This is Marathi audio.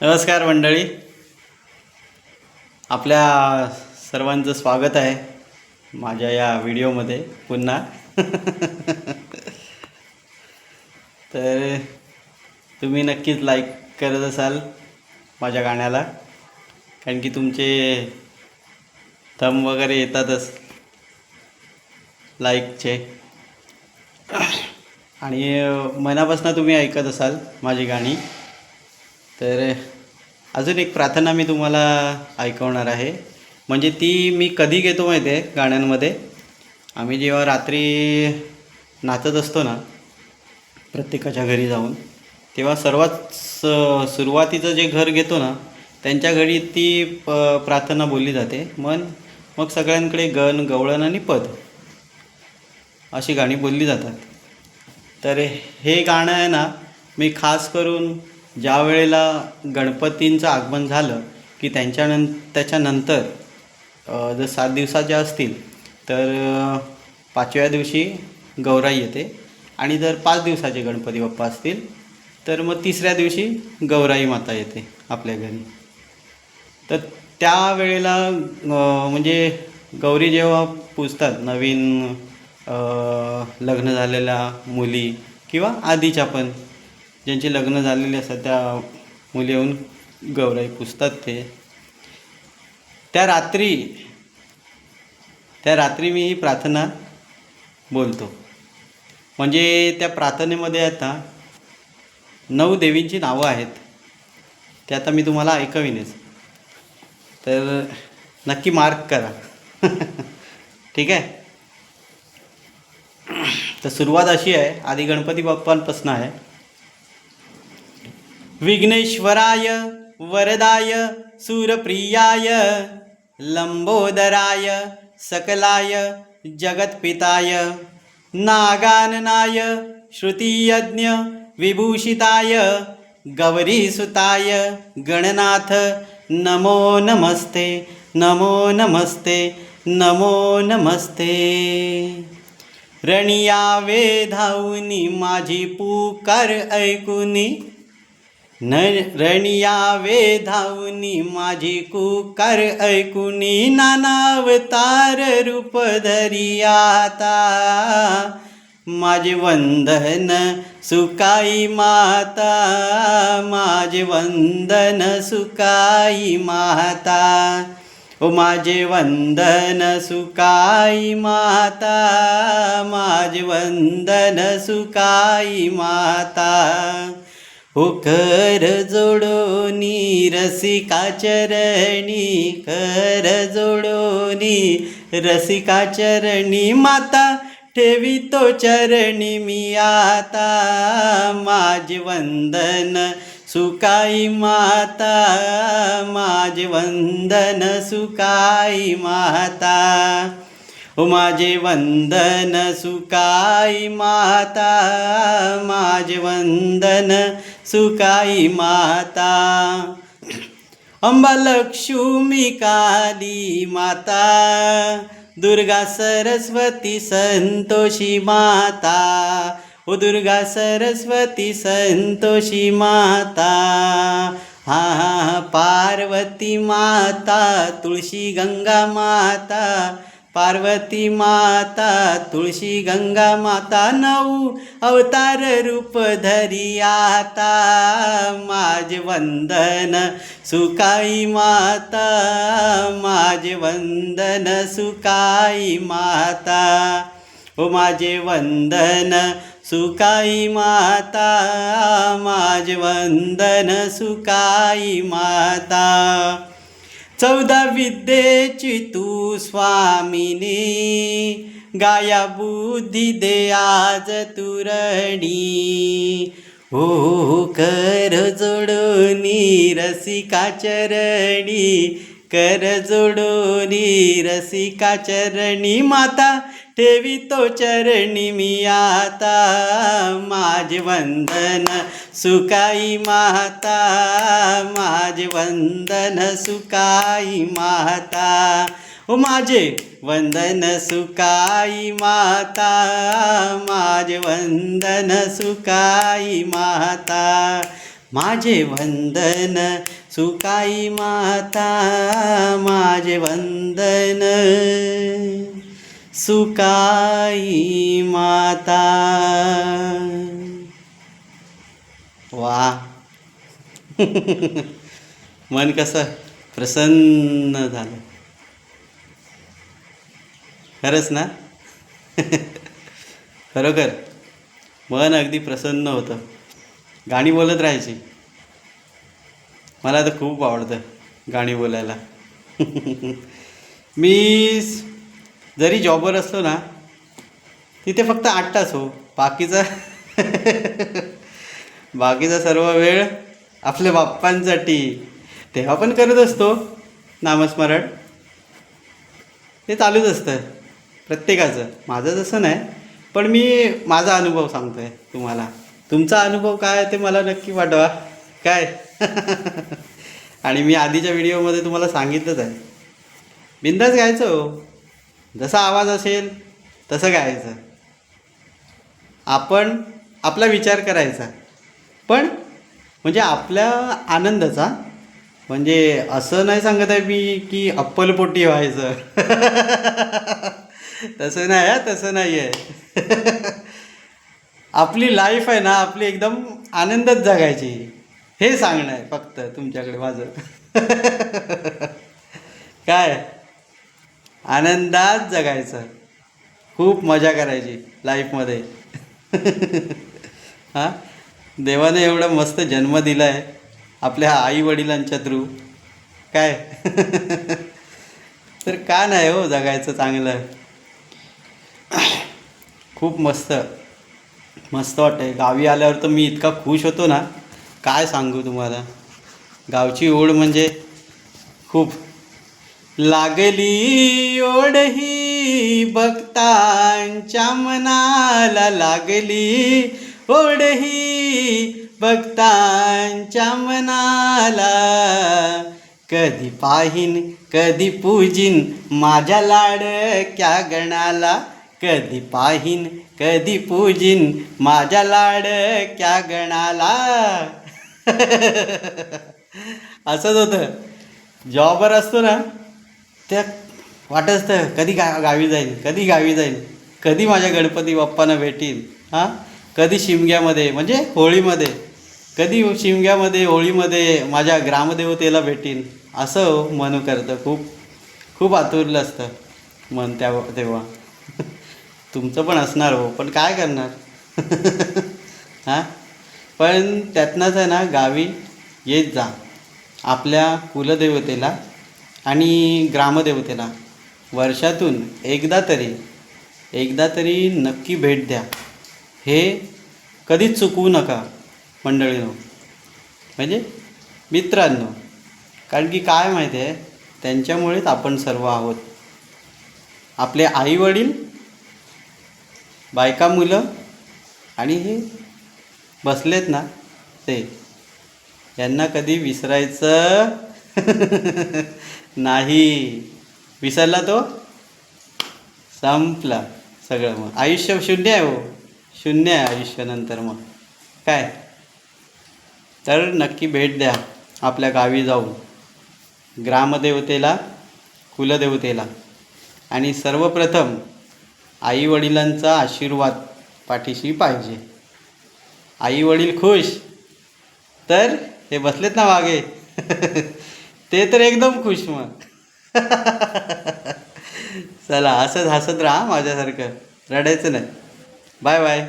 नमस्कार मंडळी. आपल्या सर्वांचं स्वागत आहे माझ्या या व्हिडिओमध्ये पुन्हा. तर तुम्ही नक्कीच लाईक करत असाल माझ्या गाण्याला कारण की तुमचे थम वगैरे येतातच लाईकचे आणि मनापासून तुम्ही ऐकत असाल माझी गाणी. तर अजून एक प्रार्थना मी तुम्हाला ऐकवणार आहे. म्हणजे ती मी कधी घेतो माहिती आहे गाण्यांमध्ये? आम्ही जेव्हा रात्री नाचत असतो ना प्रत्येकाच्या घरी जाऊन तेव्हा सर्वात स सुरुवातीचं जे घर घेतो ना त्यांच्या घरी ती प प्रार्थना बोलली जाते. मन मग सगळ्यांकडे गण गवळण आणि पद अशी गाणी बोलली जातात. तर हे गाणं आहे ना मी खास करून ज्या वेळेला गणपतींचं आगमन झालं की त्यांच्यानं त्याच्यानंतर जर सात दिवसाच्या असतील तर पाचव्या दिवशी गौराई येते. आणि जर पाच दिवसाचे गणपती बाप्पा असतील तर मग तिसऱ्या दिवशी गौराई माता येते आपल्या घरी. तर त्यावेळेला म्हणजे गौरी जेव्हा पूजतात नवीन लग्न झालेल्या मुली किंवा आधीच्या पण ज्यांची लग्न झालेली असतात त्या मुली येऊन गौराई पुजतात ते. त्या रात्री त्या रात्री मी ही प्रार्थना बोलतो. म्हणजे त्या प्रार्थनेमध्ये आता नऊ देवींची नावं आहेत. ते आता मी तुम्हाला ऐकवीनच. तर नक्की मार्क करा. ठीक आहे? तर सुरुवात अशी आहे. आधी गणपती बाप्पांपासून आहे. विघ्नेश्वराय वरदाय सूरप्रियाय लंबोदराय सकलाय जगत्पिताय नागाननाय श्रुतियज्ञ विभूषिताय गौरीसुताय गणनाथ नमो नमस्ते नमो नमस्ते नमो नमस्ते। रणिया वेधाऊनी माझी पुकार ऐकुनी न रणिया वेधाऊनी माझी कुकार ऐकुनी नानावतार रूप धरियाता. माझे वंदन सुकाई माता माझे वंदन सुकाई माता. ओ माझे वंदन सुकाई माता माझे वंदन सुकाई माता. हो कर जोडोनी रसिका चरणी कर जोडोनी रसिका चरणी माता ठेवी तो चरणी मी आता माझे वंदन सुकाई माता माझे वंदन सुकाई माता. हो ओ माझे वंदन सुकाई माता माझे वंदन सुकाई माता. अंबा लक्ष्मी काली माता. दुर्गा सरस्वती संतोषी माता. ओ दुर्गा सरस्वती संतोषी माता. हा हा पार्वती माता तुळशी गंगा माता. पार्वती माता तुळशी गंगा माता नऊ अवतार रूप धरी आता. माझे वंदन सुकाई माता माझे वंदन सुकाई माता. ओ माझे वंदन सुकाई माता माझे वंदन सुकाई माता. चौदा विद्येची तू स्वामिनी. गाया बुद्धी दे आज तुरणी हो, हो कर जोडोनी रसिका चरणी. कर जोडोनी रसिका चरणी. माता ठेवी तो चरणी मी आता. माझे वंदन सुकाई माता. माझे वंदन सुकाई माता. ओ माझे वंदन सुकाई माता. माझे वंदन सुकाई माता. माझे वंदन सुकाई माता. माझे वंदन सुकाई माता। वा. मन कसं प्रसन्न झालं. खरंच ना? खरोखर. मन अगदी प्रसन्न होतं. गाणी बोलत राहायची. मला तर खूप आवडतं गाणी बोलायला. मी जरी जॉबवर असलो ना तिथे फक्त आठ तास हो. बाकीचा बाकीचा सर्व वेळ आपल्या बाप्पांसाठी तेव्हा पण करत असतो नामस्मरण. ते चालूच असतं प्रत्येकाचं. माझं तसं नाही पण मी माझा अनुभव सांगतो आहे तुम्हाला. तुमचा अनुभव काय ते मला नक्की पाठवा काय? आणि मी आधीच्या व्हिडिओमध्ये तुम्हाला सांगितलंच आहे. बिंदास गायचं हो. जसा आवाज असेल तसं गायचं. आपण आपला विचार करायचा. पण म्हणजे आपल्या आनंदाचा म्हणजे असं नाही सांगत आहे मी की अप्पलपोटी व्हायचं. तसं नाही आहे तसं नाही आहे. आपली लाईफ आहे ना आपली एकदम आनंदात जगायची. हे सांगणं आहे फक्त तुमच्याकडे माझं. काय? आनंदात जगायचं. खूप मजा करायची लाईफमध्ये हां? देवाने एवढा मस्त जन्म दिला आहे आपल्या आई वडिलांच्या थ्रू काय? तर का नाही हो जगायचं चांगलं? खूप मस्त. मस्त वाटतंय. गावी आल्यावर तर मी इतका खुश होतो ना. काय सांगू तुम्हाला? गावची ओढ म्हणजे खूप लागली ओढही भक्तांच्या मनाला लागली ओढही भक्तांच्या मनाला. कधी पाहीन कधी पूजीन माझ्या लाडक्या गणाला. कधी पाहीन कधी पूजीन माझ्या लाडक्या गणाला. असंच होतं. जॉबवर असतो ना त्या वाटत असतं कधी गा गावी जाईन कधी गावी जाईन कधी माझ्या गणपती बाप्पांना भेटीन हां? कधी शिमग्यामध्ये म्हणजे होळीमध्ये कधी शिमग्यामध्ये होळीमध्ये माझ्या ग्रामदेवतेला भेटीन असं मन करतं खूप खूप आतुरलं असतं मन त्या तेव्हा. तुमचं पण असणार हो पण काय करणार? हां? पण त्यातनंच आहे ना गावी येत जा. आपल्या कुलदेवतेला आणि ग्रामदेवतेला वर्षातून एकदा तरी एकदा तरी नक्की भेट द्या. हे कधीच चुकवू नका मंडळीनो. म्हणजे मित्रांनो कारण की काय माहिती आहे? त्यांच्यामुळेच आपण सर्व आहोत. आपले आईवडील बायका मुलं आणि हे बसलेत ना ते. यांना कधी विसरायचं? नाही. विसरला तो? संपला सगळं मग. आयुष्य शून्य आहे हो. शून्य आहे आयुष्यानंतर मग. काय? तर नक्की भेट द्या आपल्या गावी जाऊन. ग्रामदेवतेला कुलदेवतेला. आणि सर्वप्रथम आईवडिलांचा आशीर्वाद पाठीशी पाहिजे. आईवडील खुश? तर हे बसलेत ना मागे. ते तर एकदम खुश मग. चला असंच हसत राहा माझ्यासारखं. रडायचं नाही. Bye bye